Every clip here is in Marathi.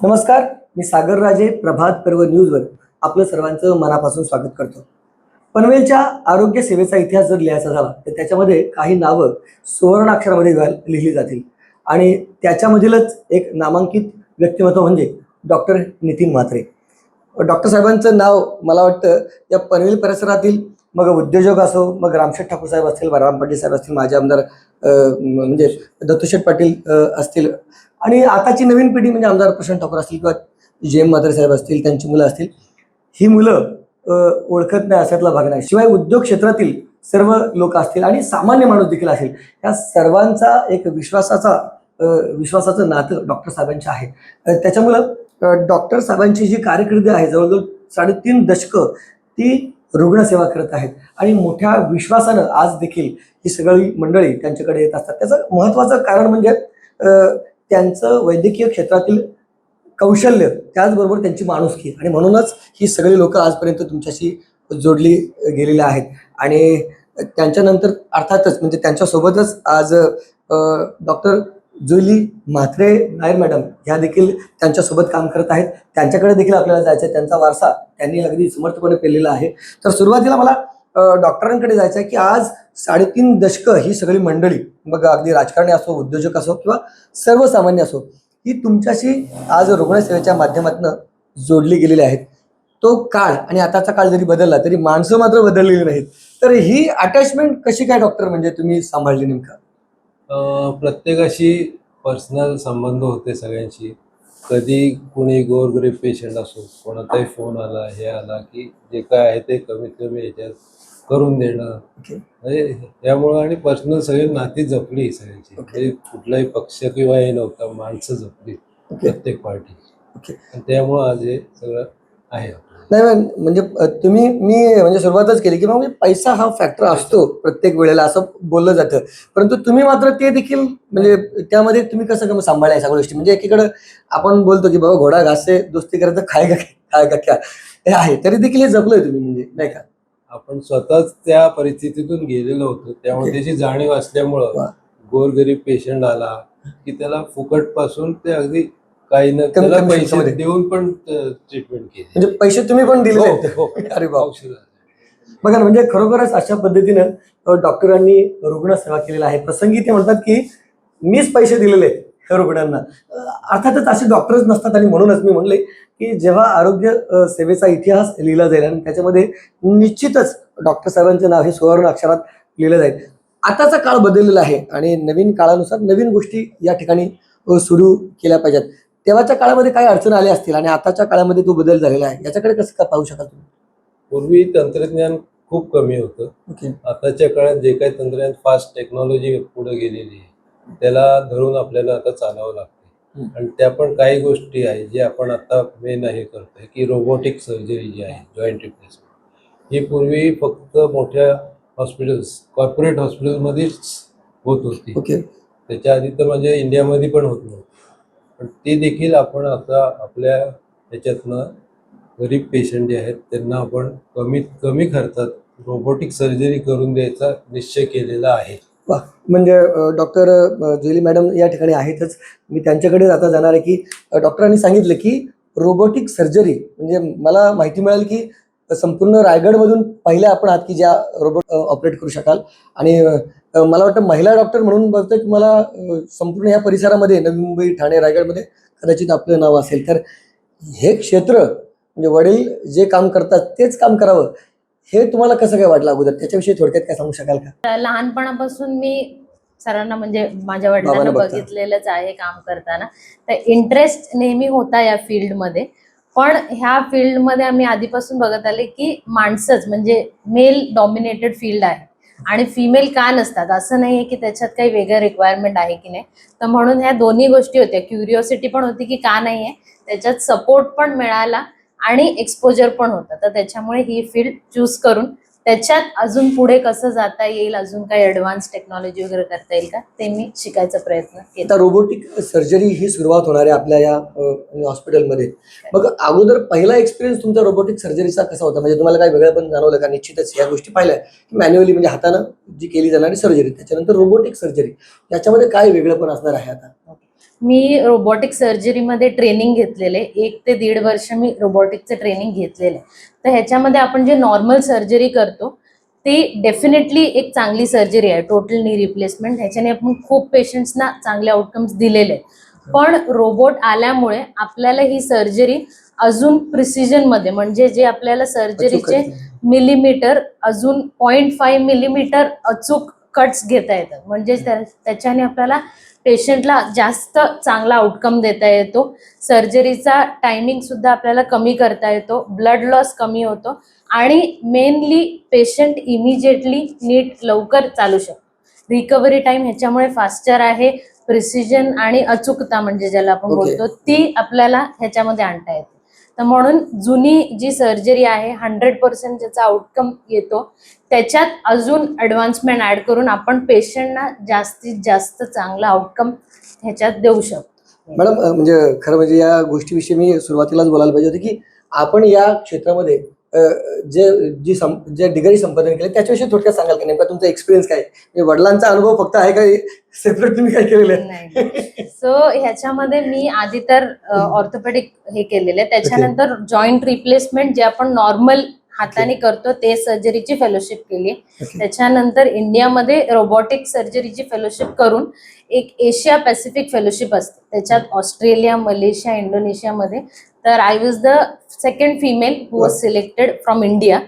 नमस्कार मी सागर राजे प्रभात पर्व न्यूजवर आपलं सर्वांचं मनापासून स्वागत करतो. पनवेलच्या आरोग्य सेवेचा इतिहास जर लिहायचा झाला तर त्याच्यामध्ये काही नावं सुवर्णाक्षरामध्ये लिहिली जातील. आणि त्याच्यामधीलच एक नामांकित व्यक्तिमत्व म्हणजे डॉक्टर नितीन म्हात्रे. डॉक्टर साहेबांचं नाव मला वाटतं या पनवेल परिसरातील मग उद्योजक असो मग रामशेठ ठाकूर साहेब असतील बलराम पाटील साहेब असतील माझे आमदार म्हणजे दत्तशेठ पाटील असतील आणि आताची नवीन पिढी म्हणजे आमदार प्रशांत ठाकूर असतील किंवा जे एम म्हात्रे साहेब असतील त्यांची मुलं असतील ही मुलं ओळखत नाही अशातला भाग नाही. शिवाय उद्योग क्षेत्रातील सर्व लोक असतील आणि सामान्य माणूस देखील असेल या सर्वांचा एक विश्वासाचा विश्वासाचं नातं डॉक्टर साहेबांचे आहे. त्याच्यामुळं डॉक्टर साहेबांची जी कारकिर्दी आहे जवळजवळ साडेतीन दशकं ती रुग्णसेवा करत आहेत. आणि मोठ्या विश्वासानं आज देखील ही सगळी मंडळी त्यांच्याकडे येत असतात. त्याचं महत्त्वाचं कारण म्हणजे त्यांचं वैद्यकीय क्षेत्रातील कौशल्य त्याचबरोबर त्यांची माणुसकी. आणि म्हणूनच ही सगळी लोक आजपर्यंत तुमच्याशी जोडली गेलेली आहेत. आणि त्यांच्यानंतर अर्थातच म्हणजे त्यांच्यासोबतच आज डॉक्टर जुली म्हात्रे नायर मॅडम ह्या देखील त्यांच्यासोबत काम करत आहेत. त्यांच्याकडे देखील आपल्याला जायचं आहे त्यांचा वारसा त्यांनी अगदी समर्थपणे पेलेला आहे. तर सुरुवातीला मला डॉक्टरांकडे जायचं आहे की आज साडेतीन दशकं ही सगळी मंडळी मग अगदी राजकारणी असो उद्योजक असो किंवा सर्वसामान्य असो ही तुमच्याशी आज रुग्णसेवेच्या माध्यमातून जोडली गेलेली आहेत. तो काळ आणि आताचा काळ जरी बदलला तरी माणसं मात्र बदललेली नाहीत. तर ही अटॅचमेंट कशी काय डॉक्टर म्हणजे तुम्ही सांभाळली नेमका? प्रत्येकाशी पर्सनल संबंध होते सगळ्यांशी. कधी कुणी गोरगरीब पेशंट असो कोणाचाही फोन आला हे आला की जे काय आहे ते कमीत कमी याच्यात करून देणं. म्हणजे यामुळं आणि पर्सनल सगळी नाती जपली सगळ्यांची. म्हणजे कुठलाही पक्ष किंवा हे नव्हता माणसं जपली प्रत्येक पार्टी त्यामुळं आज हे सगळं आहे. नाही मॅम, म्हणजे तुम्ही मी म्हणजे सुरुवातच केली की मग म्हणजे पैसा हा फॅक्टर असतो प्रत्येक वेळेला असं बोललं जातं. परंतु तुम्ही मात्र ते देखील म्हणजे त्यामध्ये तुम्ही कसं काय सांभाळल्या या सगळ्या गोष्टी? म्हणजे एकीकडे आपण बोलतो की बाबा घोडा घासे दोस्ती करायचं खाय का खाय का क्या हे आहे तरी देखील हे जपलंय तुम्ही म्हणजे नाही का? आपण स्वतःच त्या परिस्थितीतून गेलेलो होतो. त्यामुळे. त्याची जाणीव असल्यामुळं. गोरगरीब पेशंट आला की त्याला फुकटपासून ते अगदी काही न कमी- त्याला कमी पैसे. देऊन पण ट्रीटमेंट केली म्हणजे पैसे तुम्ही पण दिले हो. हो. अरे बाप. बघा ना म्हणजे खरोखरच अशा पद्धतीनं अ, डॉक्टरांनी रुग्णसेवा केलेला आहे प्रसंगी ते म्हणतात की मीच पैसे दिलेले आहेत त्या रुग्णांना अ, अर्थातच असे डॉक्टरच नसतात आणि म्हणूनच मी म्हणले की जेव्हा आरोग्य अ, सेवेचा इतिहास लिहिला जाईल आणि त्याच्यामध्ये निश्चितच डॉक्टर साहेबांचं नाव हे सुवर्ण अक्षरात लिहिलं जाईल आताचा काळ बदललेला आहे आणि नवीन काळानुसार नवीन गोष्टी या ठिकाणी अ, सुरू केल्या पाहिजेत तेव्हाच्या काळामध्ये काही अडचण आल्या असतील आणि आताच्या काळामध्ये तो बदल झालेला आहे. याच्याकडे कसं का पाहू शकाल तुम्ही? पूर्वी तंत्रज्ञान खूप कमी होतं. ओके. आताच्या काळात जे काही तंत्रज्ञान फास्ट टेक्नॉलॉजी पुढे गेलेली आहे त्याला धरून आपल्याला आता चालावं लागतं. आणि त्या पण काही गोष्टी आहे जे आपण आता मेन हे करतोय की रोबोटिक सर्जरी जी आहे जॉईंट रिप्लेसमेंट ही पूर्वी फक्त मोठ्या हॉस्पिटल्स कॉर्पोरेट हॉस्पिटलमध्येच होत होती. त्याच्या आधी तर म्हणजे इंडियामध्ये पण होत नव्हती. पण ते देखील आपण आता आपल्या याच्यातनं गरीब पेशंट जे आहेत त्यांना आपण कमीत कमी खर्चात रोबोटिक सर्जरी करून द्यायचा निश्चय केलेला आहे. वा म्हणजे डॉक्टर जुली मॅडम या ठिकाणी आहेतच. मी त्यांच्याकडे आता जाणार आहे की डॉक्टरांनी सांगितलं की रोबोटिक सर्जरी म्हणजे मला माहिती मिळाली की संपूर्ण रायगडमधून पहिल्या आपण आहात की ज्या रोबोट ऑपरेट करू शकाल. आणि मला वाटतं महिला डॉक्टर म्हणून मला अ, संपूर्ण या परिसरामध्ये नवी मुंबई ठाणे रायगडमध्ये कदाचित आपलं नाव असेल. तर हे क्षेत्र म्हणजे वडील जे काम करतात तेच काम करावं. हे तुम्हाला कसं काय वाटलं अगोदर? त्याच्याविषयी थोडक्यात काय सांगू शकाल का? तर लहानपणापासून मी सरांना म्हणजे माझ्या वडिलांना बघता. बघितलेलंच आहे काम करताना. तर इंटरेस्ट नेहमी होता या फील्डमध्ये पण ह्या फील्डमध्ये आम्ही आधीपासून बघत आले की माणसंच म्हणजे मेल डॉमिनेटेड फील्ड आहे. आणि फिमेल का नसतात? असं नाही आहे की त्याच्यात काही वेगळं रिक्वायरमेंट आहे की नाही. तर म्हणून ह्या दोन्ही गोष्टी होत्या. क्युरिओसिटी पण होती की का नाही आहे त्याच्यात सपोर्ट पण मिळाला आणि एक्सपोजर पण होतं. तर त्याच्यामुळे ही फील्ड चूज करून त्याच्यात अजून पुढे कसं जाता येईल अजून काही ॲडव्हान्स टेक्नॉलॉजी वगैरे करता येईल का? ते मी शिकायचा प्रयत्न केला. आता रोबोटिक सर्जरी ही सुरुवात होणार आहे आपल्या या अ, हॉस्पिटलमध्ये मग अगोदर पहिला एक्सपिरियन्स तुमचा रोबोटिक सर्जरीचा कसा होता? म्हणजे तुम्हाला काही वेगळं पण जाणवलं का? निश्चितच या गोष्टी पाहिल्या की मॅन्युअली म्हणजे हातानं जी केली जाणारी सर्जरी त्याच्यानंतर रोबोटिक सर्जरी याच्यामध्ये काय वेगळं पण असणार आहे आता? मी रोबोटिक सर्जरीमध्ये ट्रेनिंग घेतलेले. एक ते दीड वर्ष मी रोबोटिकचं ट्रेनिंग घेतलेलं आहे. तर ह्याच्यामध्ये आपण जे नॉर्मल सर्जरी करतो ती डेफिनेटली एक चांगली सर्जरी आहे. टोटल नी रिप्लेसमेंट ह्याच्याने आपण खूप पेशंट्सना चांगले आउटकम्स दिलेले आहेत. पण रोबोट आल्यामुळे आपल्याला ही सर्जरी अजून प्रिसिजनमध्ये म्हणजे जे आपल्याला सर्जरीचे मिलीमीटर अजून पॉईंट फाईव्ह मिलीमीटर अचूक कट्स घेता येतात. म्हणजे त्या- त्याच्याने आपल्याला पेशंटला जास्त चांगला आउटकम देता येतो. सर्जरीचा टायमिंग सुद्धा आपल्याला कमी करता येतो. ब्लड लॉस कमी होतो. आणि मेनली पेशंट इमिजिएटली नीट लवकर चालू शकतो. रिकव्हरी टाइम ह्याच्यामुळे फास्टर आहे. प्रिसिजन आणि अचूकता म्हणजे ज्याला आपण. बोलतो ती आपल्याला ह्याच्यामध्ये आणता येते. तर म्हणून जुनी जी सर्जरी आहे हंड्रेड पर्सेंट ज्याचा आउटकम येतो त्याच्यात अजून ॲडव्हान्समेंट ऍड करून आपण पेशंटना जास्तीत जास्त चांगला आउटकम ह्याच्यात देऊ शकतो. मॅडम म्हणजे खरं म्हणजे या गोष्टीविषयी मी सुरुवातीलाच बोलायला पाहिजे होते की आपण या क्षेत्रामध्ये जे जी सं जे डिग्री संपादन केले त्याच्याविषयी थोडक्यात सांगाल का? नेमका तुमचा एक्सपिरियन्स काय? म्हणजे वडिलांचा अनुभव फक्त आहे का? सेपरेट तुम्ही काय केलेलं आहे नाही सो ह्याच्यामध्ये मी आधी तर ऑर्थोपेडिक हे केलेले. त्याच्यानंतर जॉईंट रिप्लेसमेंट जे आपण नॉर्मल हाताने करतो ते सर्जरीची फेलोशिप केली. त्याच्यानंतर इंडियामध्ये रोबोटिक सर्जरीची फेलोशिप करून एक एशिया पॅसिफिक फेलोशिप असते. त्याच्यात ऑस्ट्रेलिया मलेशिया इंडोनेशियामध्ये. तर I was the second female who was selected from India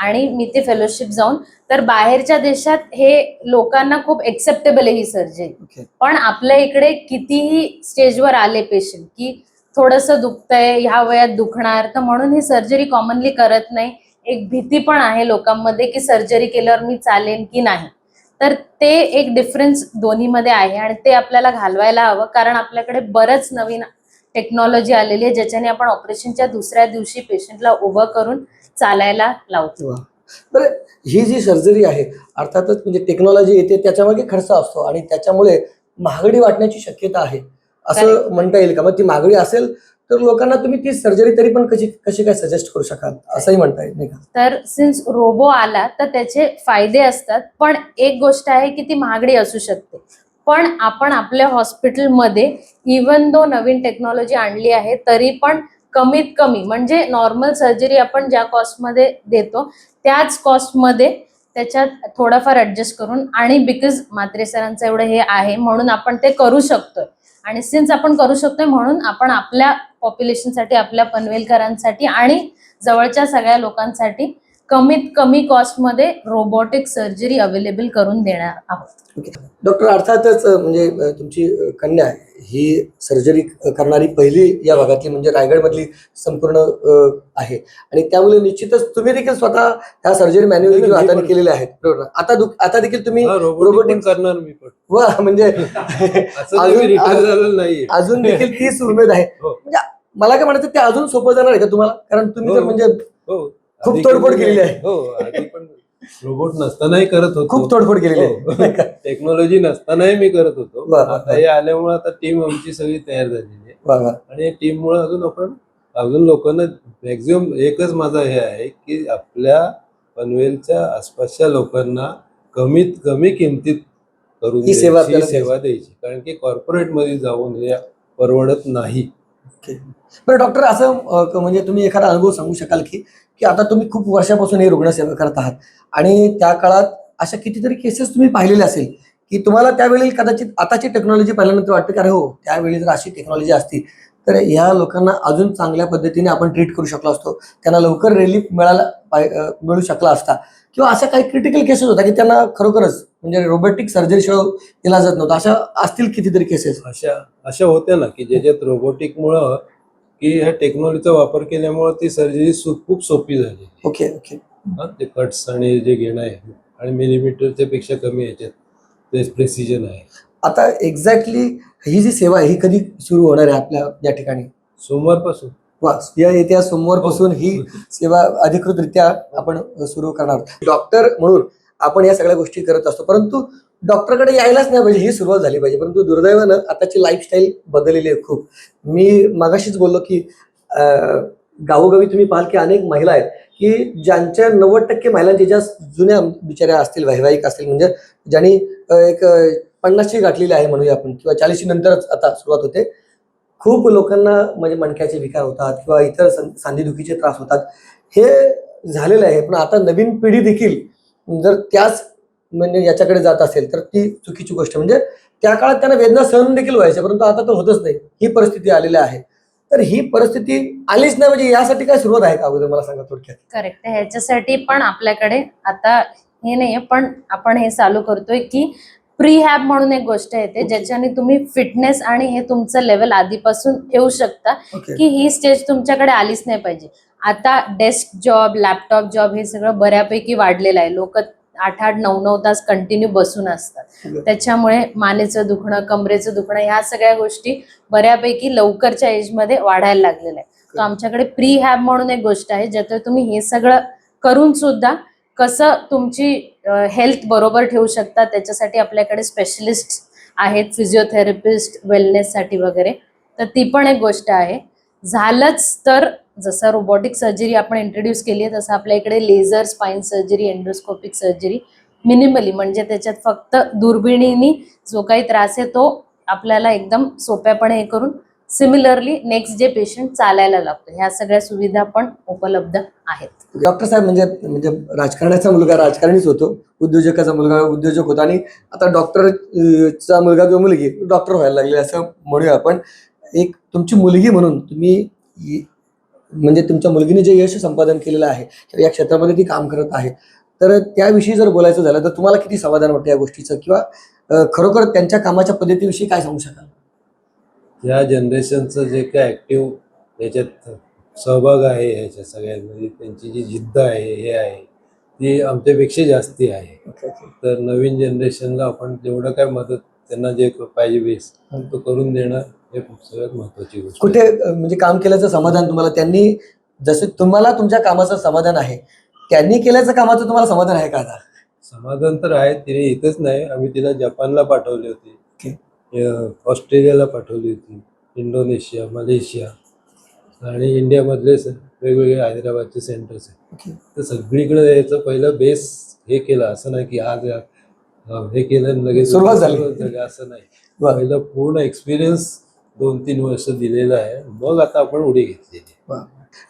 आणि मी ते फेलोशिप जाऊन तर बाहेरच्या देशात हे लोकांना खूप एक्सेप्टेबल आहे ही सर्जरी पण आपल्या इकडे कितीही स्टेजवर आले पेशंट की थोडंसं दुखतंय ह्या वयात दुखणार तर म्हणून ही सर्जरी कॉमनली करत नाही. एक भीती पण आहे लोकांमध्ये की सर्जरी केल्यावर मी चालेन की नाही. तर ते एक डिफरन्स दोन्हीमध्ये आहे आणि ते आपल्याला घालवायला हवं कारण आपल्याकडे बरंच नवीन टेक्नॉलॉजी आलेली आहे ज्याच्याने आपण ऑपरेशनच्या दुसऱ्या दिवशी पेशंटला उभं करून चालायला लावतो. बरं ही जी सर्जरी आहे अर्थातच म्हणजे टेक्नॉलॉजी येते त्याच्यामागे खर्च असतो आणि त्याच्यामुळे महागडी वाटण्याची शक्यता आहे. असं. म्हणता येईल का? मग ती महागडी असेल तर लोकांना तुम्ही ती सर्जरी तरी पण कशी कशी काय सजेस्ट करू शकाल? असंही म्हणता येईल नाही का? तर सिन्स रोबो आला तर त्याचे फायदे असतात. पण एक गोष्ट आहे की ती महागडी असू शकते. पण आपण आपल्या हॉस्पिटलमध्ये इवन दो नवीन टेक्नॉलॉजी आणली आहे तरी पण कमीत कमी म्हणजे नॉर्मल सर्जरी आपण ज्या कॉस्टमध्ये देतो त्याच कॉस्टमध्ये त्याच्यात थोडंफार ऍडजस्ट करून आणि बिकॉज मात्रे सरांचं एवढं हे आहे म्हणून आपण ते करू शकतोय. आणि सिन्स आपण करू शकतोय म्हणून आपण आपल्या पॉप्युलेशनसाठी आपल्या पनवेलकरांसाठी आणि जवळच्या सगळ्या लोकांसाठी कमीत कमी कॉस्टमध्ये रोबोटिक सर्जरी अवेलेबल करून देणार आहोत. डॉक्टर अर्थातच म्हणजे तुमची कन्या ही सर्जरी करणारी पहिली या भागातली म्हणजे रायगडमधली संपूर्ण आहे. आणि त्यामुळे निश्चितच तुम्ही देखील स्वतः ह्या सर्जरी मॅन्युअली किंवा हाताने केलेल्या आहेत. बरोबर? आता आता देखील तुम्ही रोबोटिक करणार मी पण. वा म्हणजे अजून- देखील तीच उमेद आहे. हो. म्हणजे मला काय म्हणायचं ते अजून सोपं जाणार आहे का तुम्हाला? कारण तुम्ही तर हो. म्हणजे हो. खूप तोडफोड केलेली आहे. हो आधी पण रोबोट नसतानाही करत होतो. खूप तोडफोड केलेली आहे. हो. नाही का? टेक्नॉलॉजी नसतानाही मी करत होतो. आता हे आल्यामुळे आता टीम आमची सगळी तयार झालेली आहे. आणि टीम मुळे अजून आपण अजून लोकांना मॅक्झिमम एकच माझा हे आहे की आपल्या पनवेलच्या आसपासच्या लोकांना कमीत कमी किमतीत करून ही सेवा द्यायची, आपल्याला सेवा द्यायची. कारण की कॉर्पोरेटमध्ये जाऊन हे परवडत नाही. ओके बरं डॉक्टर असं म्हणजे तुम्ही एखादा अनुभव सांगू शकाल की की आता तुम्ही खूप वर्षापासून हे रुग्णसेवा करत आहात आणि त्या काळात अशा कितीतरी केसेस तुम्ही पाहिलेल्या असेल की तुम्हाला त्यावेळी कदाचित आताची टेक्नॉलॉजी पाहिल्यानंतर वाटतं की अरे हो त्यावेळी जर अशी टेक्नॉलॉजी असती तर ह्या लोकांना अजून चांगल्या पद्धतीने आपण ट्रीट करू शकलो असतो त्यांना लवकर रिलीफ मिळाला मिळू शकला असता. किंवा अशा काही क्रिटिकल केसेस होता की त्यांना खरोखरच म्हणजे रोबोटिक सर्जरीशिवाय इलाज जात नव्हता. अशा असतील कितीतरी केसेस अशा अशा होत्या ना की ज्याच्यात रोबोटिक मुळे की ह्या टेक्नॉलॉजीचा वापर केल्यामुळे ती सर्जरी खूप सोपी झाली. ओके ओके हा, ते कट्स आणि जे घेणं आहे आणि मिलीमीटरच्या पेक्षा कमी याच्यात ते प्रेसिजन आहे. आता एक्झॅक्टली ही जी सेवा आहे ही कधी सुरू होणार आहे आपल्या या ठिकाणी? सोमवारपासून. या येत्या सोमवारपासून ही सेवा अधिकृतरित्या आपण सुरू करणार डॉक्टर म्हणून आपण या सगळ्या गोष्टी करत असतो. परंतु डॉक्टरकडे यायलाच नाही पाहिजे ही सुरुवात झाली पाहिजे. परंतु दुर्दैवानं आताची लाईफस्टाईल बदललेली आहे खूप. मी मागाशीच बोललो की गावोगावी तुम्ही पाहाल की अनेक महिला आहेत की ज्यांच्या नव्वद टक्के महिलांच्या ज्या जुन्या बिचाऱ्या असतील वैवाहिक असतील म्हणजे ज्यांनी एक पन्नासची गाठलेली आहे म्हणूया आपण किंवा चाळीसची नंतरच आता सुरुवात होते. खूप लोकांना म्हणजे मणक्याचे विकार होतात किंवा इतर सं- सांधीदुखीचे त्रास होतात. हे झालेलं आहे पण आता नवीन पिढी देखील जर त्याच म्हणजे याच्याकडे जात असेल तर ती चुकीची गोष्ट. म्हणजे त्या काळात त्यांना वेदना सहन देखील व्हायच्या परंतु आता तर होतच नाही. ही परिस्थिती आलेली आहे. तर ही परिस्थिती आलीच नाही म्हणजे यासाठी काय सुरुवात आहे का अगोदर? मला सांगा थोडक्यात. करेक्ट ह्याच्यासाठी पण आपल्याकडे आता हे नाहीये पण आपण हे चालू करतोय की प्री हॅब म्हणून एक गोष्ट येते Okay. ज्याच्याने तुम्ही फिटनेस आणि हे तुमचं लेवल आधीपासून ठेवू शकता ओके की ही स्टेज तुमच्याकडे आलीच नाही पाहिजे. आता डेस्क जॉब लॅपटॉप जॉब हे सगळं बऱ्यापैकी वाढलेलं आहे. लोक आठ आठ नऊ नऊ तास कंटिन्यू बसून असतात. त्याच्यामुळे मानेचं दुखणं कमरेचं दुखणं ह्या सगळ्या गोष्टी बऱ्यापैकी लवकरच्या एजमध्ये वाढायला लागलेल्या आहे तर आमच्याकडे प्री हॅब म्हणून एक गोष्ट आहे ज्यात तुम्ही हे सगळं करून सुद्धा कसं तुमची हेल्थ बरोबर ठेवू शकता त्याच्यासाठी आपल्याकडे स्पेशलिस्ट आहेत फिजिओथेरपिस्ट वेलनेससाठी वगैरे. तर ती पण एक गोष्ट आहे. झालंच तर जसं रोबोटिक सर्जरी आपण इंट्रोड्यूस केली आहे तसं आपल्या इकडे laser spine surgery endoscopic surgery minimally म्हणजे त्याच्यात फक्त दुर्बिणीनी जो काही त्रास आहे तो आपल्याला एकदम सोप्यापणे हे करून सिमिलरली नेक्स्ट जे पेशंट चालायला लागतो ह्या सगळ्या सुविधा पण उपलब्ध आहेत. डॉक्टर साहेब म्हणजे म्हणजे राजकारणाचा मुलगा राजकारणीच होतो उद्योजकाचा मुलगा उद्योजक होता आणि आता डॉक्टर चा मुलगा किंवा मुलगी डॉक्टर व्हायला लागले असं म्हणूया आपण. एक तुमची मुलगी म्हणून तुम्ही म्हणजे तुमच्या मुलगीने जे यश संपादन केलेलं आहे या क्षेत्रामध्ये ती काम करत आहे. तर त्याविषयी जर बोलायचं झालं तर तुम्हाला किती समाधान वाटतं या गोष्टीचं? किंवा खरोखर त्यांच्या कामाच्या पद्धतीविषयी काय सांगू शकाल? या जनरेशनचं जे काय ॲक्टिव्ह याच्यात सहभाग आहे ह्याच्या सगळ्यांमध्ये त्यांची जी जिद्द आहे हे आहे ती आमच्यापेक्षा जास्ती आहे. तर नवीन जनरेशनला आपण जेवढं काय मदत त्यांना जे पाहिजे बेस तो करून देणं हे सगळ्यात महत्वाची गोष्ट कुठे म्हणजे काम केल्याचं समाधान तुम्हाला त्यांनी जसे तुम्हाला तुमच्या कामाचं समाधान आहे त्यांनी केल्याचं कामाचं तुम्हाला समाधान आहे का आता समाधान तर आहे तिने इथंच नाही आम्ही तिला जपानला पाठवली होती ऑस्ट्रेलियाला पाठवली होती इंडोनेशिया मलेशिया आणि इंडियामधले वेगवेगळे हैदराबादचे सेंटर्स आहेत. तर सगळीकडे याचं पहिलं बेस हे केलं असं नाही की आज हे केलं लगेच सुरुवात झाली. असं नाही. पहिलं पूर्ण एक्सपिरियन्स दोन तीन वर्ष दिलेलं आहे. मग आता आपण उडी घेतलेली.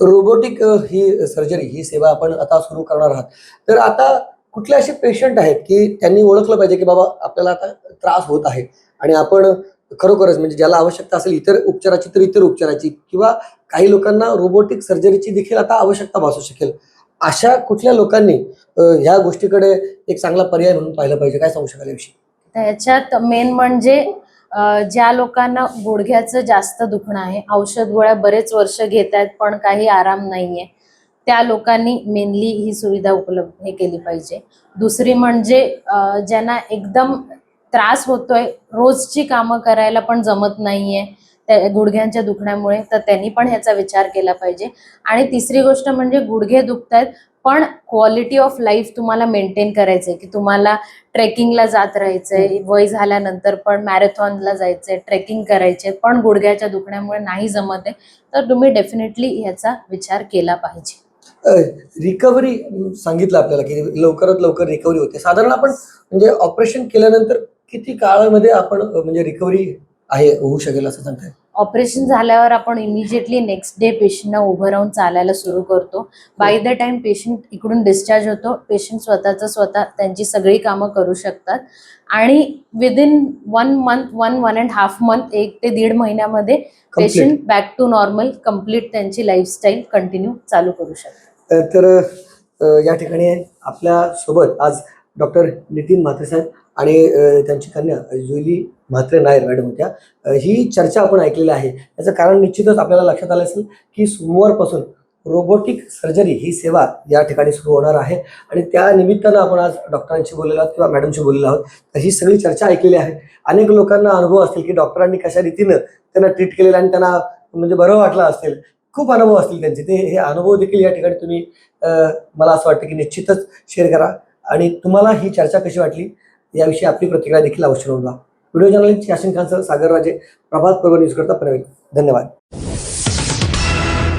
रोबोटिक ही सर्जरी ही सेवा आपण आता सुरू करणार आहात. तर आता कुठले असे पेशंट आहेत की त्यांनी ओळखलं पाहिजे की बाबा आपल्याला आता त्रास होत आहे आणि आपण खरोखरच म्हणजे ज्याला आवश्यकता असेल इतर उपचाराची तर इतर उपचाराची किंवा काही लोकांना रोबोटिक सर्जरीची देखील आता आवश्यकता भासू शकेल. अशा कुठल्या लोकांनी ह्या गोष्टीकडे एक चांगला पर्याय म्हणून पाहिलं पाहिजे? काय सांगू शकाल याविषयी? त्याच्यात मेन म्हणजे ज्या लोकांना गुडघ्याचं जास्त दुखणं आहे औषध गोळ्या बरेच वर्ष घेत आहेत पण काही आराम नाहीये त्या लोकांनी मेनली ही सुविधा उपलब्ध हे केली पाहिजे. दुसरी म्हणजे ज्यांना एकदम त्रास होतोय रोजची कामं करायला पण जमत नाहीये गुडघ्यांच्या दुखण्यामुळे तर त्यांनी पण ह्याचा विचार केला पाहिजे. आणि तिसरी गोष्ट म्हणजे गुडघे दुखतायत पण क्वालिटी ऑफ लाईफ तुम्हाला मेंटेन करायचंय की तुम्हाला ट्रेकिंगला जात राहायचंय वय झाल्यानंतर पण मॅरेथॉनला जायचंय ट्रेकिंग करायचे पण गुडघ्याच्या दुखण्यामुळे नाही जमत आहे. तर तुम्ही डेफिनेटली ह्याचा विचार केला पाहिजे. रिकव्हरी सांगितलं आपल्याला की लवकरात लवकर रिकव्हरी होते. साधारण आपण म्हणजे ऑपरेशन केल्यानंतर किती काळामध्ये आपण म्हणजे रिकव्हरी आहे होऊ शकेल असं सांगताय? ऑपरेशन झाल्यावर आपण इमिजिएटली नेक्स्ट डे पेशंटना उभं राहून चालायला सुरू करतो. बाय द टाइम पेशंट इकडून डिस्चार्ज होतो पेशंट स्वतःचं स्वतः त्यांची सगळी कामं करू शकतात. आणि within one month one one and half month एक ते दीड महिन्यामध्ये Complete. Patient back to normal complete त्यांची लाईफस्टाईल कंटिन्यू चालू करू शकतात. तर अ, या ठिकाणी आपल्यासोबत आज डॉक्टर नितीन म्हात्रे साहेब आणि त्यांची कन्या जुली म्हात्रे नायर मॅडम होत्या. ही चर्चा आपण ऐकलेली आहे. याचं कारण निश्चितच आपल्याला लक्षात आलं असेल की सोमवारपासून रोबोटिक सर्जरी ही सेवा या ठिकाणी सुरू होणार आहे. आणि त्या निमित्तानं आपण आज डॉक्टरांशी बोललेलो आहोत किंवा मॅडमशी बोललेलो आहोत. तर ही सगळी चर्चा ऐकलेली आहे. अनेक लोकांना अनुभव असतील की डॉक्टरांनी कशा रीतीनं त्यांना ट्रीट केलेलं आणि त्यांना म्हणजे बरं वाटलं असेल. खूप अनुभव असतील त्यांचे. ते हे अनुभव देखील या ठिकाणी तुम्ही मला असं वाटतं की निश्चितच शेअर करा. आणि तुम्हाला ही चर्चा कशी वाटली? याविषयी आपली प्रतिक्रिया देखील अवश्य नोंदवा. व्हिडिओ जर्नलिस्ट यासिन खानसह सागर राजे प्रभात पर्व न्यूज करता पनवेल धन्यवाद.